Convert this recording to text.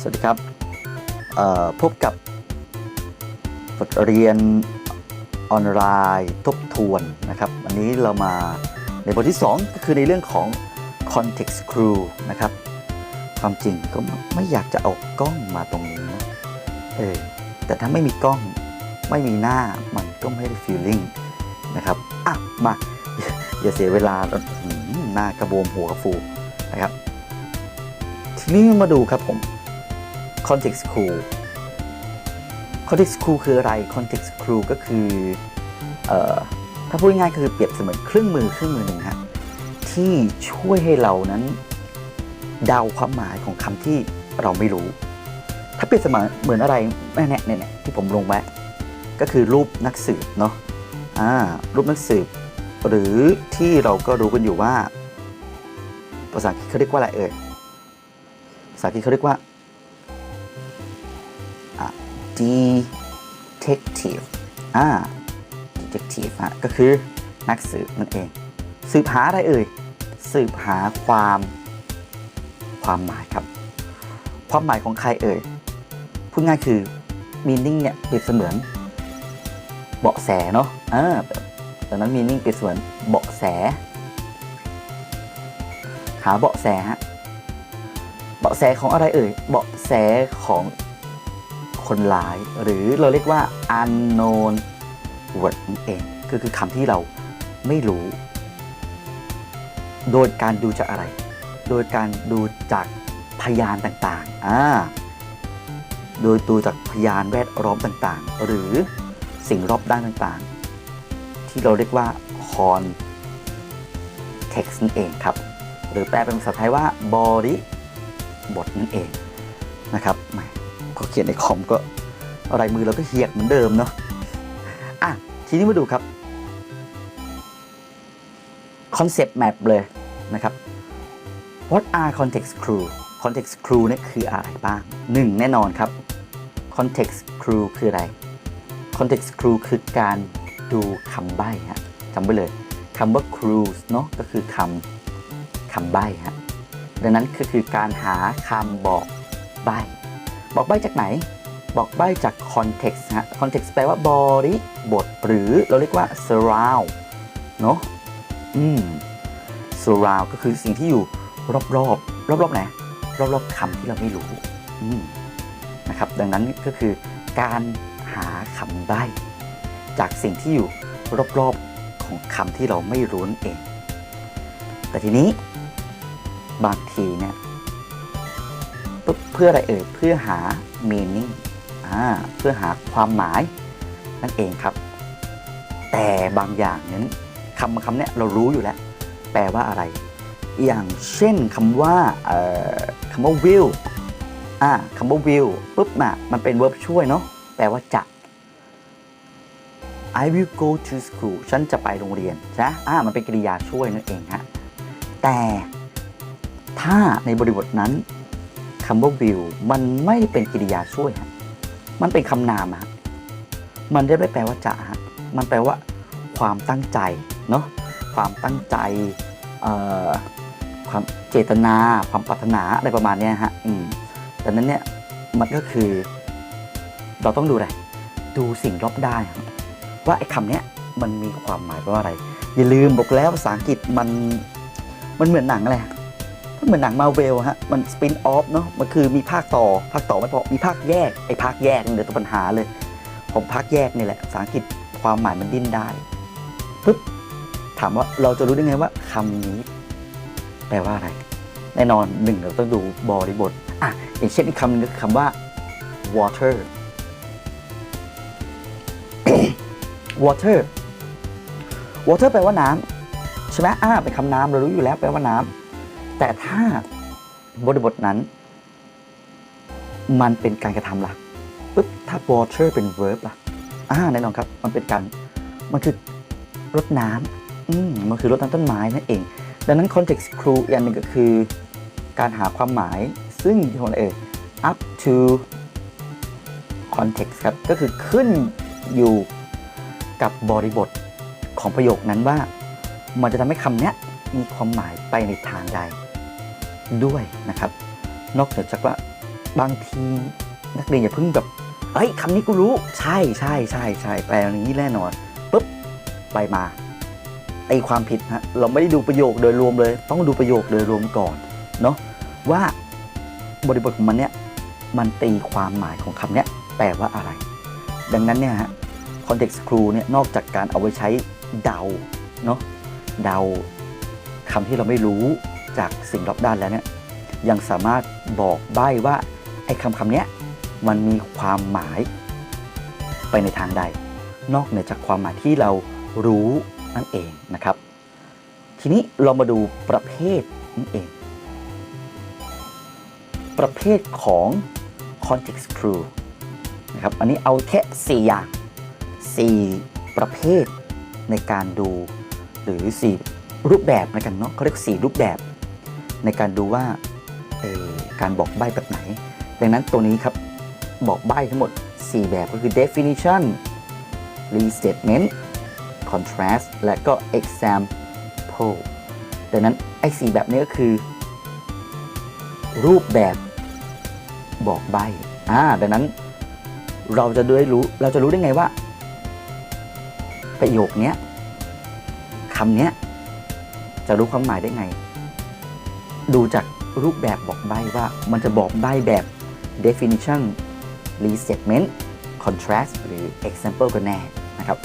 สวัสดีครับพบกับบทเรียนออนไลน์ทบทวนนะครับวันนี้เรามาในบทที่ 2 ก็คือในเรื่องของ context clue นะครับ ความจริงก็ไม่อยากจะเอากล้องมาตรงนี้นะเออแต่ถ้าไม่มีกล้องไม่มีหน้ามันก็ไม่ได้ feeling นะครับอะมา อย่าเสียเวลาอื้อหือหน้ากระบวมหัวกระฟูนะครับ ทีนี้มาดูครับผม context clue context clue คืออะไร context clue ก็คืออถ้าพูดง่ายๆคือเปรียบเสมือนเครื่องมือเครื่องมือหนึ่งฮะที่ช่วยให้เรานั้นเดาความหมายของคำที่เราไม่รู้ ถ้าเปรียบเสมือนเหมือนอะไรแน่ๆเนี่ยที่ผมลงไว้ก็คือรูปนักสืบเนาะอ่ารูปนักสืบ หรือที่เราก็รู้กันอยู่ว่า ภาษาอังกฤษเขาเรียกว่าอะไรเอ่ยภาษาอังกฤษเขาเรียกว่า detective อ่า detective ฮะก็คือนักสืบนั่นเอง สืบหาอะไรเอ่ย สืบหาความความหมายครับ ความหมายของใครเอ่ย พูดง่ายคือ meaning เนี่ยเปรียบเสมือนเบาะแสเนาะอ่าดังนั้น meaning เปรียบเสมือนเบาะแส หาเบาะแสฮะเบาะแสของอะไรเอ่ย เบาะแสของ คนร้าย หรือเราเรียกว่า unknown word นั่นเองก็คือคำที่เราไม่รู้ โดยการดูจากอะไร โดยการดูจากพยานต่างๆอ่าโดยดูจากพยานแวดล้อมต่างๆ หรือสิ่งรอบด้านต่างๆ ที่เราเรียกว่า context นั่นเองครับ หรือแปลเป็นภาษาไทยว่า body บทนั่นเองนะครับ แหมพอเขียนในคอมก็อะไรมือเราก็เหียกเหมือนเดิมเนาะอะทีนี้มาดูครับคอนเซปต์แมปเลยนะครับ What are context clue context clue เนี่ยคืออะไรบ้างหนึ่งแน่นอนครับ context clue คืออะไร context clue คือการดูคำใบ้ฮะจำไว้เลยคำว่า clues เนาะก็คือคำคำใบ้ฮะดังนั้นก็คือการหาคำบอกใบ้ บอกใบ้จากไหน บอกใบ้จาก context ฮะ context แปลว่าบริบท หรือเราเรียกว่า surround เนอะอืม surround ก็คือสิ่งที่อยู่รอบๆ รอบๆไหนรอบๆคำที่เราไม่รู้อืมนะครับ ดังนั้นก็คือการหาคำใบ้จากสิ่งที่อยู่รอบๆของคำที่เราไม่รู้นั่นเอง แต่ทีนี้บางทีเนี่ย เพื่อเพื่ออะไรเอ่ยเพื่อหา meaning อ่าเพื่อหาความหมายนั่นเองครับ แต่บางอย่างนั้นคำคำเนี่ยเรารู้อยู่แล้ว แปลว่าอะไร อย่างเช่นคำว่าเอ่อคำว่า will อ่าคำว่า will ปุ๊บน่ะมันเป็น verb ช่วยเนาะแปลว่าจะ I will go to school ฉันจะไปโรงเรียนนะอ่ามันเป็นกริยาช่วยนั่นเองฮะแต่ถ้าในบริบทนั้น คำว่า will มันไม่เป็นกริยาช่วยฮะมันเป็นคำนามฮะมันจะไม่แปลว่าจะฮะมันแปลว่า ความตั้งใจเนาะความตั้งใจเอ่อความเจตนา ความปรารถนาอะไรประมาณนี้ฮะอืมดังนั้นเนี่ยมันก็คือ เราต้องดูอะไรดูสิ่งรอบด้านว่าไอ้คำเนี้ยมันมีความหมายว่าอะไร อย่าลืมบอกแล้วภาษาอังกฤษมันมันเหมือนหนังอะไร เหมือนหนังมาเวลฮะ มันสปินออฟเนาะ มันคือมีภาคต่อ ภาคต่อไม่พอ มีภาคแยก ไอ้ภาคแยกนี่เดี๋ยตัวปัญหาเลย ผมภาคแยกนี่แหละ ภาษาอังกฤษความหมายมันดิ้นได้ปึ๊บ ถามว่าเราจะรู้ได้ไงว่าคำนี้ แปลว่าอะไร แน่นอนหนึ่งเราต้องดูบริบท อะ อย่างเช่นอีกคำนึงก็คือคำว่า water water water แปลว่าน้ำใช่ไหมอ่าเป็นคำนามเรารู้อยู่แล้วแปลว่าน้ำ แต่ถ้าบริบทนั้น มันเป็นการกระทำล่ะปุ๊บถ้า water เป็น verb ล่ะอ่าแน่นอนครับมันเป็นการมันคือรดน้ำอืมมันคือรดน้ำต้นไม้นั่นเอง ดังนั้น context clue อีกอันหนึ่งก็คือการหาความหมายซึ่งที่ผมเอ่ย up to context ครับ ก็คือขึ้นอยู่กับบริบทของประโยคนั้นว่า มันจะทำให้คำนี้มีความหมายไปในทางใด ด้วยนะครับ นอกเหนือจากว่าบางทีนักเรียนอย่าเพิ่งแบบเอ้ยคำนี้กูรู้ ใช่ใช่ใช่ใช่แปลอย่างนี้แน่นอนปุ๊บไปมาตีความผิดฮะเราไม่ได้ดูประโยคโดยรวมเลย ต้องดูประโยคโดยรวมก่อนเนาะว่าบริบทของมันเนี่ยมันตีความหมายของคำเนี้ยแปลว่าอะไร ดังนั้นเนี่ยฮะ context clue เนี่ยนอกจากการเอาไว้ใช้เดาเนาะเดาคำที่เราไม่รู้ จากสิ่งรอบด้านแล้วเนี่ยยังสามารถบอกใบ้ว่าไอ้คำคำเนี้ยมันมีความหมายไปในทางใด นอกเหนือจากความหมายที่เรารู้นั่นเองนะครับ ทีนี้เรามาดูประเภทนั่นเอง ประเภทของ context clue นะครับอันนี้เอาแค่ 4 อย่าง 4 ประเภทในการดูหรือ 4 รูปแบบในกันเนาะเขาเรียก 4 รูปแบบ ในการดูว่าการบอกใบ้แบบไหน ดังนั้นตัวนี้ครับบอกใบ้ทั้งหมด 4 แบบก็คือ definition restatement contrast และก็ example ดังนั้นไอ้4แบบนี้ก็คือ รูปแบบบอกใบอ่าดังนั้นเราจะได้รู้เราจะรู้ได้ไงว่า ประโยคนี้คำนี้จะรู้ความหมายได้ไง ดูจากรูปแบบบอกใบ้ว่ามันจะบอกใบ้แบบ definition restatement contrast หรือ example กันแน่นะครับ